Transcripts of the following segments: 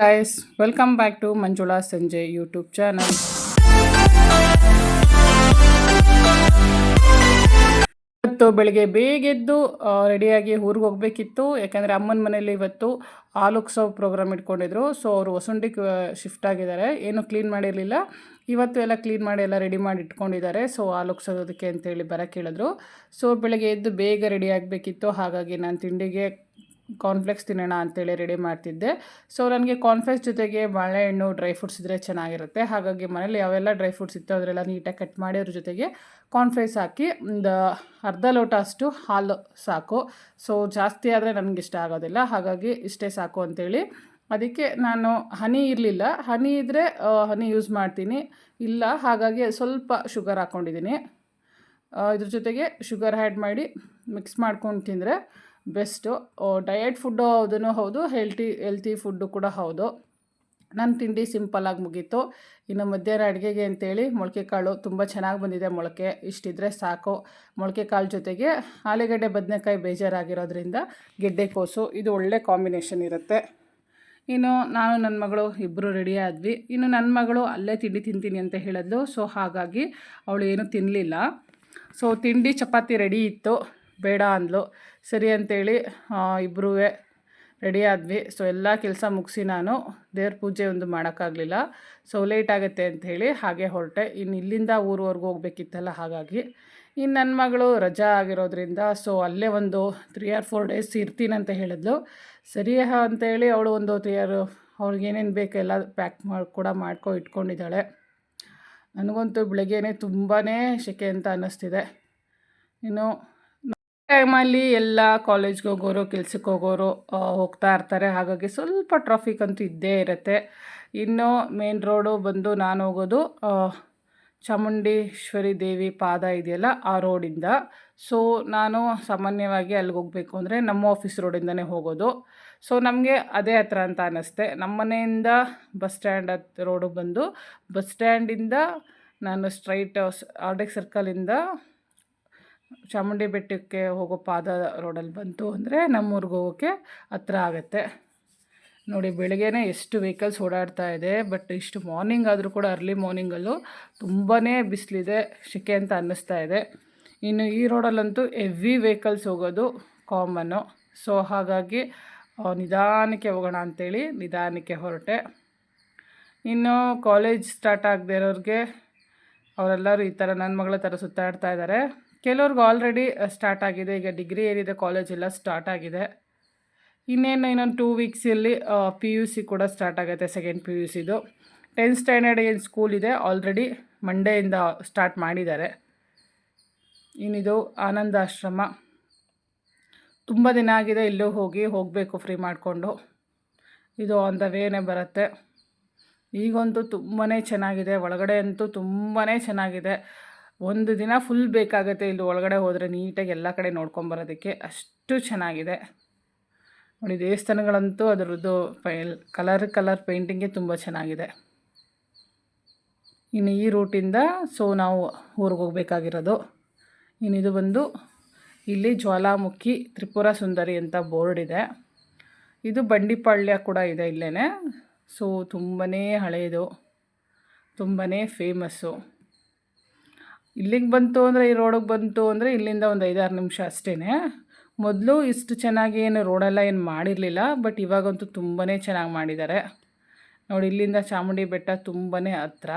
Guys welcome back to Manjula Sanje YouTube channel ಇವತ್ತು ಬೆಳಿಗ್ಗೆ ಬೇಗ ಎದ್ದು ರೆಡಿಯಾಗಿ ಊರಿಗೆ ಹೋಗಬೇಕಿತ್ತು. ಯಾಕಂದರೆ ಅಮ್ಮನ ಮನೇಲಿ ಇವತ್ತು ಹಾಲುತ್ಸವ ಪ್ರೋಗ್ರಾಮ್ ಇಟ್ಕೊಂಡಿದ್ರು. ಸೊ ಅವರು ಹೊಸಂಡಿಗೆ ಶಿಫ್ಟ್ ಆಗಿದ್ದಾರೆ. ಏನು ಕ್ಲೀನ್ ಮಾಡಿರಲಿಲ್ಲ. ಇವತ್ತು ಎಲ್ಲ ಕ್ಲೀನ್ ಮಾಡಿ ಎಲ್ಲ ರೆಡಿ ಮಾಡಿ ಇಟ್ಕೊಂಡಿದ್ದಾರೆ. ಸೊ ಆಲೋಕ್ಸೋದಕ್ಕೆ ಅಂತೇಳಿ ಬರೋಕ್ಕೆ ಹೇಳಿದ್ರು. ಸೊ ಬೆಳಗ್ಗೆ ಎದ್ದು ಬೇಗ ರೆಡಿ ಆಗಬೇಕಿತ್ತು. ಹಾಗಾಗಿ ನಾನು ತಿಂಡಿಗೆ ಕಾರ್ನ್ಫ್ಲೆಕ್ಸ್ ತಿನ್ನೋಣ ಅಂತೇಳಿ ರೆಡಿ ಮಾಡ್ತಿದ್ದೆ. ಸೊ ನನಗೆ ಕಾರ್ನ್ಫ್ಲೆಕ್ಸ್ ಜೊತೆಗೆ ಬಾಳೆಹಣ್ಣು ಡ್ರೈ ಫ್ರೂಟ್ಸ್ ಇದ್ದರೆ ಚೆನ್ನಾಗಿರುತ್ತೆ. ಹಾಗಾಗಿ ಮನೇಲಿ ಯಾವೆಲ್ಲ ಡ್ರೈ ಫ್ರೂಟ್ಸ್ ಇತ್ತು ಅದರೆಲ್ಲ ನೀಟಾಗಿ ಕಟ್ ಮಾಡಿ ಅದ್ರ ಜೊತೆಗೆ ಕಾರ್ನ್ಫ್ಲೆಕ್ಸ್ ಹಾಕಿ, ಒಂದು ಅರ್ಧ ಲೋಟ ಅಷ್ಟು ಹಾಲು ಸಾಕು. ಸೊ ಜಾಸ್ತಿ ಆದರೆ ನನಗೆ ಇಷ್ಟ ಆಗೋದಿಲ್ಲ. ಹಾಗಾಗಿ ಇಷ್ಟೇ ಸಾಕು ಅಂತೇಳಿ. ಅದಕ್ಕೆ ನಾನು ಹನಿ ಇರಲಿಲ್ಲ. ಹನಿ ಇದ್ದರೆ ಹನಿ ಯೂಸ್ ಮಾಡ್ತೀನಿ. ಇಲ್ಲ, ಹಾಗಾಗಿ ಸ್ವಲ್ಪ ಶುಗರ್ ಹಾಕ್ಕೊಂಡಿದ್ದೀನಿ ಇದ್ರ ಜೊತೆಗೆ ಶುಗರ್ ಆ್ಯಡ್ ಮಾಡಿ ಮಿಕ್ಸ್ ಮಾಡ್ಕೊಂಡು ತಿಂದರೆ ಬೆಸ್ಟು. ಡಯಟ್ ಫುಡ್ಡು ಹೌದೂ ಹೌದು, ಹೆಲ್ತಿ ಹೆಲ್ತಿ ಫುಡ್ಡು ಕೂಡ ಹೌದು. ನನ್ನ ತಿಂಡಿ ಸಿಂಪಲ್ಲಾಗಿ ಮುಗೀತು. ಇನ್ನು ಮಧ್ಯಾಹ್ನ ಅಡುಗೆಗೆ ಅಂತೇಳಿ ಮೊಳಕೆ ಕಾಳು ತುಂಬ ಚೆನ್ನಾಗಿ ಬಂದಿದೆ ಮೊಳಕೆ. ಇಷ್ಟಿದ್ರೆ ಸಾಕು. ಮೊಳಕೆ ಕಾಳು ಜೊತೆಗೆ ಆಲೂಗಡ್ಡೆ ಬದನೆಕಾಯಿ ಬೇಜಾರಾಗಿರೋದ್ರಿಂದ ಗೆಡ್ಡೆಕೋಸು ಇದು ಒಳ್ಳೆ ಕಾಂಬಿನೇಷನ್ ಇರುತ್ತೆ. ಇನ್ನು ನಾನು ನನ್ನ ಮಗಳು ಇಬ್ಬರು ರೆಡಿ ಆದ್ವಿ. ಇನ್ನು ನನ್ನ ಮಗಳು ಅಲ್ಲೇ ತಿಂಡಿ ತಿಂತೀನಿ ಅಂತ ಹೇಳಿದ್ಲು. ಸೊ, ಹಾಗಾಗಿ ಅವಳು ಏನೂ ತಿನ್ನಲಿಲ್ಲ ಸೊ, ತಿಂಡಿ ಚಪಾತಿ ರೆಡಿ ಇತ್ತು. ಬೇಡ ಅಂದ್ಲು. ಸರಿ ಅಂತೇಳಿ ಇಬ್ಬರೂ ರೆಡಿ ಆದ್ವಿ. ಸೊ ಎಲ್ಲ ಕೆಲಸ ಮುಗಿಸಿ ನಾನು ದೇವ್ರ ಪೂಜೆ ಒಂದು ಮಾಡೋಕ್ಕಾಗಲಿಲ್ಲ. ಸೊ ಲೇಟ್ ಆಗುತ್ತೆ ಅಂತ ಹಾಗೆ ಹೊರಟೆ. ಇನ್ನು ಇಲ್ಲಿಂದ ಊರವರೆಗೂ ಹೋಗ್ಬೇಕಿತ್ತಲ್ಲ ಹಾಗಾಗಿ. ಇನ್ನು ನನ್ನ ಮಗಳು ರಜಾ ಆಗಿರೋದ್ರಿಂದ ಸೊ ಅಲ್ಲೇ ಒಂದು ತ್ರೀ ಆರ್ ಫೋರ್ ಡೇಸ್ ಇರ್ತೀನಿ ಅಂತ ಹೇಳಿದ್ಲು. ಸರಿ ಅಂತೇಳಿ ಅವಳು ಒಂದು ತ್ರೀ ಆರ್ ಅವ್ರಿಗೇನೇನು ಬೇಕು ಎಲ್ಲ ಪ್ಯಾಕ್ ಮಾಡಿ, ಕೂಡ ಮಾಡ್ಕೊ ಇಟ್ಕೊಂಡಿದ್ದಾಳೆ. ನನಗಂತೂ ಬೆಳಗ್ಗೆನೇ ತುಂಬಾ ಸೆಕೆ ಅಂತ ಅನ್ನಿಸ್ತಿದೆ. ಇನ್ನು ಟೈಮಲ್ಲಿ ಎಲ್ಲ ಕಾಲೇಜ್ಗೆ ಹೋಗೋರು, ಕೆಲ್ಸಕ್ಕೆ ಹೋಗೋರು ಹೋಗ್ತಾ ಇರ್ತಾರೆ. ಹಾಗಾಗಿ ಸ್ವಲ್ಪ ಟ್ರಾಫಿಕ್ ಅಂತೂ ಇದ್ದೇ ಇರುತ್ತೆ. ಇನ್ನು ಮೇನ್ ರೋಡು ಬಂದು ನಾನು ಹೋಗೋದು ಚಾಮುಂಡೇಶ್ವರಿ ದೇವಿ ಪಾದ ಇದೆಯಲ್ಲ, ಆ ರೋಡಿಂದ ಸೊ ನಾನು ಸಾಮಾನ್ಯವಾಗಿ ಅಲ್ಲಿಗೆ ಹೋಗಬೇಕು ಅಂದರೆ ನಮ್ಮ ಆಫೀಸ್ ರೋಡಿಂದನೇ ಹೋಗೋದು. ಸೊ ನಮಗೆ ಅದೇ ಹತ್ರ ಅಂತ ಅನ್ನಿಸ್ತೆ ನಮ್ಮ ಮನೆಯಿಂದ ಬಸ್ ಸ್ಟ್ಯಾಂಡ್ ಹತ್ ರೋಡಿಗೆ ಬಂದು ಬಸ್ ಸ್ಟ್ಯಾಂಡಿಂದ ನಾನು ಸ್ಟ್ರೈಟ್ ಆರ್ಡೆಕ್ ಸರ್ಕಲಿಂದ ಚಾಮುಂಡಿ ಬೆಟ್ಟಕ್ಕೆ ಹೋಗೋ ಪಾದ ರೋಡಲ್ಲಿ ಬಂತು ಅಂದರೆ ನಮ್ಮೂರಿಗೆ ಹೋಗೋಕ್ಕೆ ಹತ್ರ ಆಗುತ್ತೆ. ನೋಡಿ, ಬೆಳಗ್ಗೆನೇ ಎಷ್ಟು ವೆಹಿಕಲ್ಸ್ ಓಡಾಡ್ತಾ ಇದೆ ಬಟ್ ಇಷ್ಟು ಮಾರ್ನಿಂಗ್ ಆದರೂ ಕೂಡ ಅರ್ಲಿ ಮಾರ್ನಿಂಗಲ್ಲೂ ತುಂಬಾ ಬಿಸಿಲಿದೆ, ಸೆಕೆ ಅಂತ ಅನ್ನಿಸ್ತಾ ಇದೆ. ಇನ್ನು ಈ ರೋಡಲ್ಲಂತೂ ಎವ್ರಿ ವೆಹಿಕಲ್ಸ್ ಹೋಗೋದು ಕಾಮನ್ನು ಸೊ ಹಾಗಾಗಿ ನಿಧಾನಕ್ಕೆ ಹೋಗೋಣ ಅಂತೇಳಿ ನಿಧಾನಕ್ಕೆ ಹೊರಟೆ. ಇನ್ನು ಕಾಲೇಜ್ ಸ್ಟಾರ್ಟ್ ಆಗದೆ ಇರೋರಿಗೆ, ಅವರೆಲ್ಲರೂ ಈ ಥರ ನನ್ನ ಮಗಳ ಥರ ಸುತ್ತಾಡ್ತಾ ಇದ್ದಾರೆ ಕೆಲವ್ರಿಗೆ ಆಲ್ರೆಡಿ ಸ್ಟಾರ್ಟ್ ಆಗಿದೆ. ಈಗ ಡಿಗ್ರಿ ಏನಿದೆ ಕಾಲೇಜ್ ಎಲ್ಲ ಸ್ಟಾರ್ಟ್ ಆಗಿದೆ. ಇನ್ನೇನು, ಇನ್ನೊಂದು ಟೂ ವೀಕ್ಸಲ್ಲಿ ಪಿ ಯು ಸಿ ಕೂಡ ಸ್ಟಾರ್ಟ್ ಆಗುತ್ತೆ ಸೆಕೆಂಡ್ ಪಿ ಯು ಸಿದು ಟೆಂತ್ ಸ್ಟ್ಯಾಂಡರ್ಡ್ ಏನು ಸ್ಕೂಲ್ ಇದೆ ಆಲ್ರೆಡಿ ಮಂಡೆಯಿಂದ ಸ್ಟಾರ್ಟ್ ಮಾಡಿದ್ದಾರೆ. ಇನ್ನಿದು ಆನಂದಾಶ್ರಮ ತುಂಬ ದಿನ ಆಗಿದೆ, ಇಲ್ಲೂ ಹೋಗಿ, ಹೋಗಬೇಕು ಫ್ರೀ ಮಾಡಿಕೊಂಡು. ಇದು ಆನ್ ದ ವೇನೇ ಬರುತ್ತೆ. ಈಗಂತೂ ತುಂಬಾ ಚೆನ್ನಾಗಿದೆ, ಒಳಗಡೆ ಅಂತೂ ತುಂಬಾ ಚೆನ್ನಾಗಿದೆ. ಒಂದು ದಿನ ಫುಲ್ ಬೇಕಾಗುತ್ತೆ ಇಲ್ಲಿ ಒಳಗಡೆ ಹೋದರೆ ನೀಟಾಗಿ ಎಲ್ಲ ಕಡೆ ನೋಡ್ಕೊಂಬರೋದಕ್ಕೆ ಅಷ್ಟು ಚೆನ್ನಾಗಿದೆ. ನೋಡಿ, ದೇವಸ್ಥಾನಗಳಂತೂ ಅದರದ್ದು ಪೈಲ್ ಕಲರ್ ಕಲರ್ ಪೇಂಟಿಂಗೇ ತುಂಬ ಚೆನ್ನಾಗಿದೆ. ಇನ್ನು ಈ ರೂಟಿಂದ ಸೊ ನಾವು ಊರಿಗೆ ಹೋಗ್ಬೇಕಾಗಿರೋದು. ಇನ್ನಿದು ಬಂದು ಇಲ್ಲಿ ಜ್ವಾಲಾಮುಖಿ ತ್ರಿಪುರ ಸುಂದರಿ ಅಂತ ಬೋರ್ಡ್ ಇದೆ. ಇದು ಬಂಡಿಪಾಳ್ಯ ಕೂಡ ಇದೆ ಇಲ್ಲೇ ಸೊ ತುಂಬಾ ಹಳೆಯದು ತುಂಬಾ ಫೇಮಸ್ಸು ಇಲ್ಲಿಗೆ ಬಂತು ಅಂದರೆ ಈ ರೋಡಿಗೆ ಬಂತು ಅಂದರೆ ಇಲ್ಲಿಂದ ಒಂದು ಐದಾರು ನಿಮಿಷ ಅಷ್ಟೇ ಮೊದಲು ಇಷ್ಟು ಚೆನ್ನಾಗಿ ಏನು ರೋಡೆಲ್ಲ ಏನು ಮಾಡಿರಲಿಲ್ಲ, ಬಟ್ ಇವಾಗಂತೂ ತುಂಬಾ ಚೆನ್ನಾಗಿ ಮಾಡಿದ್ದಾರೆ ನೋಡಿ, ಇಲ್ಲಿಂದ ಚಾಮುಂಡಿ ಬೆಟ್ಟ ತುಂಬಾ ಹತ್ರ.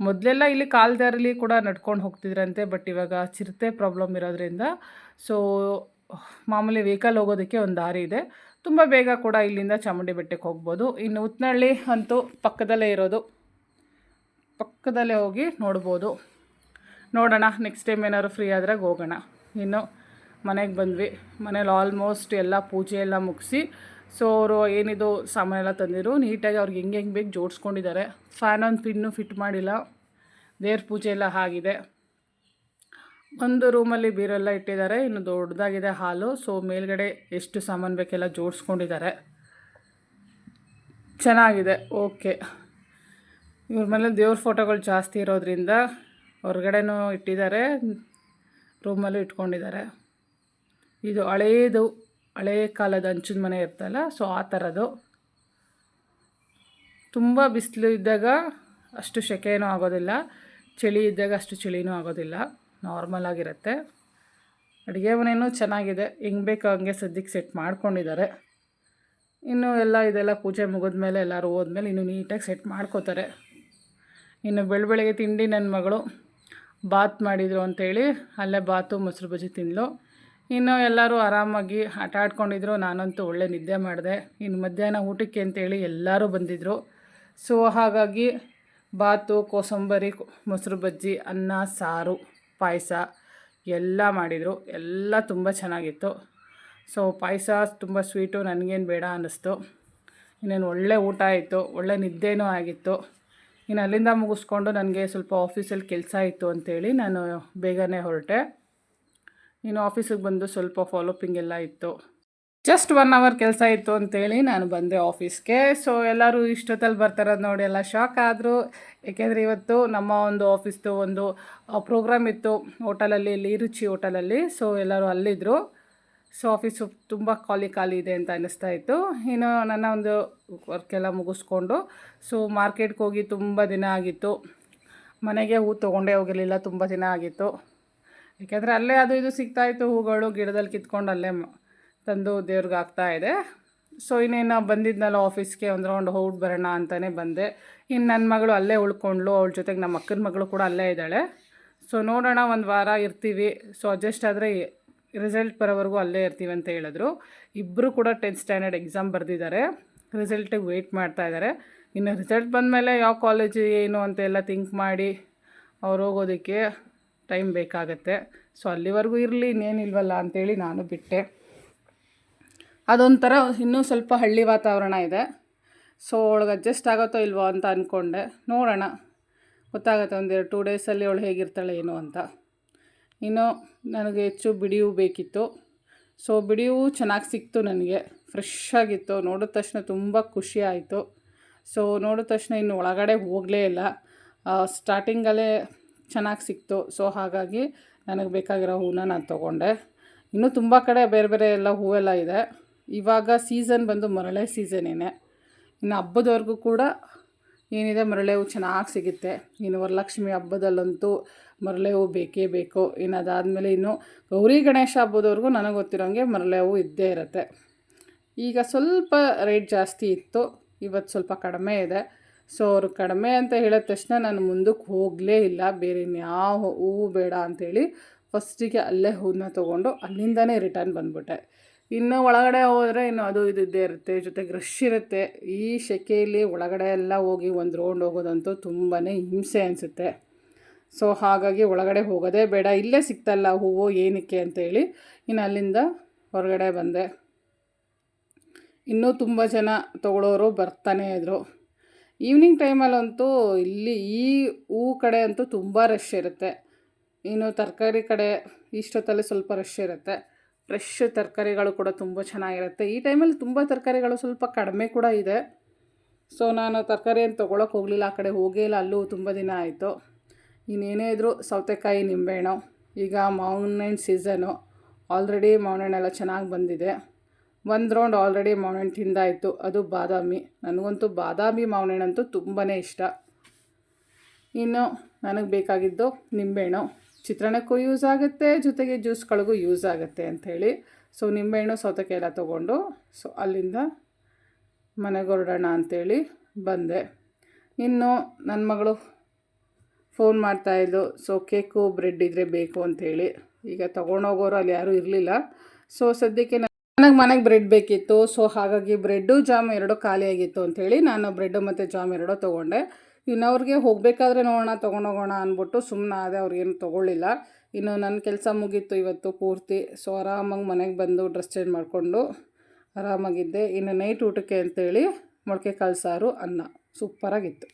ಮೊದಲೆಲ್ಲ ಇಲ್ಲಿ ಕಾಲದಾರಲ್ಲಿ ಕೂಡ ನಡ್ಕೊಂಡು ಹೋಗ್ತಿದ್ರಂತೆ, ಬಟ್ ಇವಾಗ ಚಿರತೆ ಪ್ರಾಬ್ಲಮ್ ಇರೋದ್ರಿಂದ. ಸೊ, ಮಾಮೂಲಿ ವೆಹಿಕಲ್ ಹೋಗೋದಕ್ಕೆ ಒಂದು ದಾರಿ ಇದೆ. ತುಂಬ ಬೇಗ ಕೂಡ ಇಲ್ಲಿಂದ ಚಾಮುಂಡಿ ಬೆಟ್ಟಕ್ಕೆ ಹೋಗ್ಬೋದು. ಇನ್ನು ಉತ್ನಳ್ಳಿ ಅಂತೂ ಪಕ್ಕದಲ್ಲೇ ಇರೋದು. ಪಕ್ಕದಲ್ಲೇ ಹೋಗಿ ನೋಡ್ಬೋದು. ನೋಡೋಣ ನೆಕ್ಸ್ಟ್ ಟೈಮ್ ಏನಾದ್ರು ಫ್ರೀ ಆದರೆ ಹೋಗೋಣ. ಇನ್ನು ಮನೆಗೆ ಬಂದ್ವಿ. ಮನೇಲಿ ಆಲ್ಮೋಸ್ಟ್ ಎಲ್ಲ ಪೂಜೆ ಎಲ್ಲ ಮುಗಿಸಿ ಸೊ ಅವರು ಏನಿದು ಸಾಮಾನೆಲ್ಲ ತಂದಿರು ನೀಟಾಗಿ ಅವ್ರಿಗೆ ಹೆಂಗೆ ಹೆಂಗೆ ಬೇಕು ಜೋಡಿಸ್ಕೊಂಡಿದ್ದಾರೆ. ಫ್ಯಾನ್ ಒಂದು ಪಿನ್ನು ಫಿಟ್ ಮಾಡಿಲ್ಲ. ದೇವ್ರ ಪೂಜೆ ಎಲ್ಲ ಆಗಿದೆ. ಒಂದು ರೂಮಲ್ಲಿ ಬೀರೆಲ್ಲ ಇಟ್ಟಿದ್ದಾರೆ. ಇನ್ನು ದೊಡ್ಡದಾಗಿದೆ ಹಾಲು ಸೊ ಮೇಲ್ಗಡೆ ಎಷ್ಟು ಸಾಮಾನು ಬೇಕೆಲ್ಲ ಜೋಡಿಸ್ಕೊಂಡಿದ್ದಾರೆ. ಚೆನ್ನಾಗಿದೆ ಓಕೆ ಇವ್ರ ಮನೇಲಿ ದೇವ್ರ ಫೋಟೋಗಳು ಜಾಸ್ತಿ ಇರೋದ್ರಿಂದ ಹೊರಗಡೆನೂ ಇಟ್ಟಿದ್ದಾರೆ, ರೂಮಲ್ಲೂ ಇಟ್ಕೊಂಡಿದ್ದಾರೆ. ಇದು ಹಳೇದು, ಹಳೇ ಕಾಲದ ಹಂಚಿನ ಮನೆ ಇರ್ತಲ್ಲ ಸೊ ಆ ಥರದ್ದು. ತುಂಬ ಬಿಸಿಲು ಇದ್ದಾಗ ಅಷ್ಟು ಸೆಕೆಯೂ ಆಗೋದಿಲ್ಲ, ಚಳಿ ಇದ್ದಾಗ ಅಷ್ಟು ಚಳಿನೂ ಆಗೋದಿಲ್ಲ, ನಾರ್ಮಲ್ ಆಗಿರುತ್ತೆ. ಅಡುಗೆ ಮನೆಯೂ ಚೆನ್ನಾಗಿದೆ, ಹೆಂಗೆ ಬೇಕೋ ಹಂಗೆ ಸದ್ಯಕ್ಕೆ ಸೆಟ್ ಮಾಡ್ಕೊಂಡಿದ್ದಾರೆ. ಇನ್ನು ಎಲ್ಲ ಇದೆಲ್ಲ ಪೂಜೆ ಮುಗಿದ ಮೇಲೆ ಎಲ್ಲರೂ ಹೋದ್ಮೇಲೆ ಇನ್ನು ನೀಟಾಗಿ ಸೆಟ್ ಮಾಡ್ಕೋತಾರೆ. ಇನ್ನು ಬೆಳ ಬೆಳಗ್ಗೆ ತಿಂಡಿ ನನ್ನ ಮಗಳು. ಬಾತ್ ಮಾಡಿದರು ಅಂತೇಳಿ ಅಲ್ಲೇ ಬಾತು, ಮೊಸರು ಬಜ್ಜಿ ತಿಂದಳು ಇನ್ನು ಎಲ್ಲರೂ ಆರಾಮಾಗಿ ಆಟ ಆಡ್ಕೊಂಡಿದ್ರು. ನಾನಂತೂ ಒಳ್ಳೆ ನಿದ್ದೆ ಮಾಡಿದೆ. ಇನ್ನು ಮಧ್ಯಾಹ್ನ ಊಟಕ್ಕೆ ಅಂತೇಳಿ ಎಲ್ಲರೂ ಬಂದಿದ್ದರು ಸೊ ಹಾಗಾಗಿ ಬಾತು, ಕೋಸಂಬರಿ, ಮೊಸರು ಬಜ್ಜಿ, ಅನ್ನ, ಸಾರು, ಪಾಯಸ ಎಲ್ಲ ಮಾಡಿದರು. ಎಲ್ಲ ತುಂಬ ಚೆನ್ನಾಗಿತ್ತು. ಸೊ ಪಾಯಸ ತುಂಬ ಸ್ವೀಟು ನನಗೇನು ಬೇಡ ಅನ್ನಿಸ್ತು. ಇನ್ನೇನು ಒಳ್ಳೆ ಊಟ ಆಯಿತು. ಒಳ್ಳೆ ನಿದ್ದೆನೂ ಆಗಿತ್ತು. ಇನ್ನು ಅಲ್ಲಿಂದ ಮುಗಿಸ್ಕೊಂಡು ನನಗೆ ಸ್ವಲ್ಪ ಆಫೀಸಲ್ಲಿ ಕೆಲಸ ಇತ್ತು ಅಂತೇಳಿ ನಾನು ಬೇಗನೆ ಹೊರಟೆ. ಇನ್ನು ಆಫೀಸಿಗೆ ಬಂದು ಸ್ವಲ್ಪ ಫಾಲೋಪಿಂಗ್ ಎಲ್ಲ ಇತ್ತು. ಜಸ್ಟ್ ಒನ್ ಅವರ್ ಕೆಲಸ ಇತ್ತು ಅಂತೇಳಿ ನಾನು ಬಂದೆ ಆಫೀಸ್ಗೆ. ಸೊ ಎಲ್ಲರೂ ಇಷ್ಟೊತ್ತಲ್ಲಿ ಬರ್ತಾರದು ನೋಡಿ ಎಲ್ಲ ಶಾಕ್ ಆದರೂ. ಏಕೆಂದರೆ ಇವತ್ತು ನಮ್ಮ ಒಂದು ಆಫೀಸ್ದು ಒಂದು ಪ್ರೋಗ್ರಾಮ್ ಇತ್ತು ಹೋಟಲಲ್ಲಿ ಇಲ್ಲಿ ರುಚಿ ಹೋಟಲಲ್ಲಿ ಸೊ ಎಲ್ಲರೂ ಅಲ್ಲಿದ್ದರು ಸೊ ಆಫೀಸು ತುಂಬ ಖಾಲಿ ಖಾಲಿ ಇದೆ ಅಂತ ಅನ್ನಿಸ್ತಾ ಇತ್ತು. ಇನ್ನು ನನ್ನ ಒಂದು ವರ್ಕೆಲ್ಲ ಮುಗಿಸ್ಕೊಂಡು ಸೊ ಮಾರ್ಕೆಟ್ಗೆ ಹೋಗಿ ತುಂಬ ದಿನ ಆಗಿತ್ತು. ಮನೆಗೆ ಹೂ ತೊಗೊಂಡೇ ಹೋಗಿರಲಿಲ್ಲ, ತುಂಬ ದಿನ ಆಗಿತ್ತು. ಯಾಕೆಂದರೆ ಅಲ್ಲೇ ಅದು ಇದು ಸಿಗ್ತಾಯಿತ್ತು ಹೂಗಳು ಗಿಡದಲ್ಲಿ ಕಿತ್ಕೊಂಡು ಅಲ್ಲೇ ತಂದು ದೇವ್ರಿಗೆ ಇದೆ. ಸೊ ಇನ್ನೇನು ಬಂದಿದ್ನಲ್ಲ ಆಫೀಸ್ಗೆ ಒಂದು ರೌಂಡ್ ಹೋಗಿ ಬರೋಣ ಅಂತಲೇ ಬಂದೆ. ಇನ್ನು ನನ್ನ ಮಗಳು ಅಲ್ಲೇ ಉಳ್ಕೊಂಡ್ಳು, ಅವಳ ಜೊತೆಗೆ ನಮ್ಮ ಅಕ್ಕನ ಮಗಳು ಕೂಡ ಅಲ್ಲೇ ಇದ್ದಾಳೆ. ಸೊ ನೋಡೋಣ, ಒಂದು ವಾರ ಇರ್ತೀವಿ. ಸೊ ಅಡ್ಜಸ್ಟ್ ಆದರೆ ರಿಸಲ್ಟ್ ಬರೋವರೆಗೂ ಅಲ್ಲೇ ಇರ್ತೀವಿ ಅಂತ ಹೇಳಿದ್ರು. ಇಬ್ಬರು ಕೂಡ ಟೆಂತ್ ಸ್ಟ್ಯಾಂಡರ್ಡ್ ಎಕ್ಸಾಮ್ ಬರೆದಿದ್ದಾರೆ. ರಿಸಲ್ಟಿಗೆ ವೆಯ್ಟ್ ಮಾಡ್ತಾ ಇದ್ದಾರೆ. ಇನ್ನು ರಿಸಲ್ಟ್ ಬಂದಮೇಲೆ ಯಾವ ಕಾಲೇಜ್ ಏನು ಅಂತೆಲ್ಲ ಥಿಂಕ್ ಮಾಡಿ ಅವ್ರು ಹೋಗೋದಕ್ಕೆ ಟೈಮ್ ಬೇಕಾಗತ್ತೆ. ಸೊ ಅಲ್ಲಿವರೆಗೂ ಇರಲಿ ಇನ್ನೇನಿಲ್ವಲ್ಲ ಅಂಥೇಳಿ ನಾನು ಬಿಟ್ಟೆ. ಅದೊಂಥರ ಇನ್ನೂ ಸ್ವಲ್ಪ ಹಳ್ಳಿ ವಾತಾವರಣ ಇದೆ. ಸೊ ಅವಳಿಗೆ ಅಡ್ಜಸ್ಟ್ ಆಗುತ್ತೋ ಇಲ್ವೋ ಅಂತ ಅಂದ್ಕೊಂಡೆ ನೋಡೋಣ. ಗೊತ್ತಾಗುತ್ತೆ ಒಂದೆರಡು ಟೂ ಡೇಸಲ್ಲಿ ಅವಳು ಹೇಗಿರ್ತಾಳೆ ಏನು ಅಂತ. ಇನ್ನು ನನಗೆ ಹೆಚ್ಚು ಬಿಡಿಯು ಬೇಕಿತ್ತು. ಸೊ ಬಿಡಿಯೂ ಚೆನ್ನಾಗಿ ಸಿಕ್ತು ನನಗೆ. ಫ್ರೆಶ್ ಆಗಿತ್ತು. ನೋಡಿದ ತಕ್ಷಣ ತುಂಬ ಖುಷಿ ಆಯಿತು. ಸೊ ನೋಡಿದ ತಕ್ಷಣ ಇನ್ನು ಒಳಗಡೆ ಹೋಗಲೇ ಇಲ್ಲ. ಸ್ಟಾರ್ಟಿಂಗಲ್ಲೇ ಚೆನ್ನಾಗಿ ಸಿಕ್ತು. ಸೊ ಹಾಗಾಗಿ ನನಗೆ ಬೇಕಾಗಿರೋ ಹೂವನ್ನ ನಾನು ತೊಗೊಂಡೆ. ಇನ್ನೂ ತುಂಬ ಕಡೆ ಬೇರೆ ಬೇರೆ ಎಲ್ಲ ಹೂವೆಲ್ಲ ಇದೆ. ಇವಾಗ ಸೀಸನ್ ಬಂದು ಮರಳೆ ಸೀಸನೇನೆ ಇನ್ನು ಹಬ್ಬದವರೆಗೂ ಕೂಡ ಏನಿದೆ ಮರಳೆ ಹೂ ಚೆನ್ನಾಗಿ ಸಿಗುತ್ತೆ. ಇನ್ನು ವರಲಕ್ಷ್ಮಿ ಹಬ್ಬದಲ್ಲಂತೂ ಮರಳೆ ಹೂ ಬೇಕೇ ಬೇಕು. ಇನ್ನು ಅದಾದಮೇಲೆ ಇನ್ನು ಗೌರಿ ಗಣೇಶ ಹಬ್ಬದವರೆಗೂ ನನಗೆ ಗೊತ್ತಿರೋಂಗೆ ಮರಳೆ ಹೂ ಇದ್ದೇ ಇರುತ್ತೆ. ಈಗ ಸ್ವಲ್ಪ ರೇಟ್ ಜಾಸ್ತಿ ಇತ್ತು. ಇವತ್ತು ಸ್ವಲ್ಪ ಕಡಿಮೆ ಇದೆ. ಸೊ ಅವರು ಕಡಿಮೆ ಅಂತ ಹೇಳಿದ ತಕ್ಷಣ ನಾನು ಮುಂದಕ್ಕೆ ಹೋಗಲೇ ಇಲ್ಲ. ಬೇರೆ ಇನ್ಯಾವ ಹೂವು ಬೇಡ ಅಂಥೇಳಿ ಫಸ್ಟಿಗೆ ಅಲ್ಲೇ ಹೂವನ್ನ ತೊಗೊಂಡು ಅಲ್ಲಿಂದನೇ ರಿಟರ್ನ್ ಬಂದ್ಬಿಟ್ಟೆ. ಇನ್ನು ಒಳಗಡೆ ಹೋದರೆ ಇನ್ನು ಅದು ಇದು ಇದ್ದೇ ಇರುತ್ತೆ, ಜೊತೆಗೆ ರಶ್ ಇರುತ್ತೆ. ಈ ಸೆಕೆಯಲ್ಲಿ ಒಳಗಡೆ ಎಲ್ಲ ಹೋಗಿ ಒಂದು ರೌಂಡ್ ಹೋಗೋದಂತೂ ತುಂಬಾ ಹಿಂಸೆ ಅನಿಸುತ್ತೆ. ಸೊ ಹಾಗಾಗಿ ಒಳಗಡೆ ಹೋಗೋದೇ ಬೇಡ. ಇಲ್ಲೇ ಸಿಕ್ತಲ್ಲ ಹೂವು ಏನಕ್ಕೆ ಅಂತೇಳಿ. ಇನ್ನು ಅಲ್ಲಿಂದ ಹೊರಗಡೆ ಬಂದೆ. ಇನ್ನೂ ತುಂಬ ಜನ ತಗೊಳ್ಳೋರು ಬರ್ತಾನೇ ಇದ್ದರು ಈವ್ನಿಂಗ್ ಟೈಮಲ್ಲಂತೂ ಇಲ್ಲಿ ಈ ಹೂ ಕಡೆ ಅಂತೂ ತುಂಬ ರಶ್ ಇರುತ್ತೆ. ಇನ್ನು ತರಕಾರಿ ಕಡೆ ಇಷ್ಟೊತ್ತಲ್ಲಿ ಸ್ವಲ್ಪ ರಶ್ ಇರುತ್ತೆ. ಫ್ರೆಶ್ ತರಕಾರಿಗಳು ಕೂಡ ತುಂಬ ಚೆನ್ನಾಗಿರುತ್ತೆ. ಈ ಟೈಮಲ್ಲಿ ತುಂಬ ತರಕಾರಿಗಳು ಸ್ವಲ್ಪ ಕಡಿಮೆ ಕೂಡ ಇದೆ. ಸೊ ನಾನು ತರಕಾರಿ ಏನು ತೊಗೊಳಕ್ಕೆ ಹೋಗಲಿಲ್ಲ. ಆ ಕಡೆ ಹೋಗೇ ಇಲ್ಲ. ಅಲ್ಲೂ ತುಂಬ ದಿನ ಆಯಿತು. ಇನ್ನೇನೇ ಇದ್ದರೂ ಸೌತೆಕಾಯಿ, ನಿಂಬೆಹಣ್ಣು, ಈಗ ಮಾವಿನ ಹಣ್ಣು ಸೀಸನು ಆಲ್ರೆಡಿ ಮಾವಿನ ಹಣ್ಣೆಲ್ಲ ಚೆನ್ನಾಗಿ ಬಂದಿದೆ. ಒಂದು ರೌಂಡ್ ಆಲ್ರೆಡಿ ಮಾವಿನ ಹಣ್ಣು ತಿಂದಾಯಿತು. ಅದು ಬಾದಾಮಿ. ನನಗಂತೂ ಬಾದಾಮಿ ಮಾವಿನ ಹಣ್ಣಂತೂ ತುಂಬಾ ಇಷ್ಟ. ಇನ್ನು ನನಗೆ ಬೇಕಾಗಿದ್ದು ನಿಂಬೆಹಣ್ಣು. ಚಿತ್ರಾನ್ನಕ್ಕೂ ಯೂಸ್ ಆಗುತ್ತೆ, ಜೊತೆಗೆ ಜ್ಯೂಸ್ಗಳಿಗೂ ಯೂಸ್ ಆಗುತ್ತೆ ಅಂಥೇಳಿ ಸೊ ನಿಂಬೆಹಣ್ಣು ಸೌತೆಕಾಯಿ ಎಲ್ಲ ತೊಗೊಂಡು ಸೊ ಅಲ್ಲಿಂದ ಮನೆಗೆ ಹೊರಡೋಣ ಅಂಥೇಳಿ ಬಂದೆ. ಇನ್ನು ನನ್ನ ಮಗಳು ಫೋನ್ ಮಾಡ್ತಾಯಿದ್ದು ಸೊ ಕೇಕು, ಬ್ರೆಡ್ ಇದ್ದರೆ ಬೇಕು ಅಂಥೇಳಿ ಈಗ ತೊಗೊಂಡೋಗೋರು ಅಲ್ಲಿ ಯಾರೂ ಇರಲಿಲ್ಲ. ಸೊ ಸದ್ಯಕ್ಕೆ ನನಗೆ ಮನೆಗೆ ಬ್ರೆಡ್ ಬೇಕಿತ್ತು ಸೊ ಹಾಗಾಗಿ ಬ್ರೆಡ್ಡು, ಜಾಮ್ ಎರಡು ಖಾಲಿಯಾಗಿತ್ತು ಅಂಥೇಳಿ ನಾನು ಬ್ರೆಡ್ಡು ಮತ್ತು ಜಾಮ್ ಎರಡೂ ತೊಗೊಂಡೆ. ಇನ್ನು ಅವ್ರಿಗೆ ಹೋಗಬೇಕಾದ್ರೆ ನೋಡೋಣ, ತೊಗೊಂಡೋಗೋಣ ಅಂದ್ಬಿಟ್ಟು ಸುಮ್ಮನೆ ಅದೇ ಅವ್ರಿಗೇನು ತೊಗೊಳ್ಳಿಲ್ಲ. ಇನ್ನು ನನ್ನ ಕೆಲಸ ಮುಗೀತು ಇವತ್ತು ಪೂರ್ತಿ. ಸೊ ಆರಾಮಾಗಿ ಮನೆಗೆ ಬಂದು ಡ್ರೆಸ್ ಚೇಂಜ್ ಮಾಡಿಕೊಂಡು ಆರಾಮಾಗಿದ್ದೆ. ಇನ್ನು ನೈಟ್ ಊಟಕ್ಕೆ ಅಂತೇಳಿ ಮೊಳಕೆ ಕಾಳು ಸಾರು ಅನ್ನ. ಸೂಪರಾಗಿತ್ತು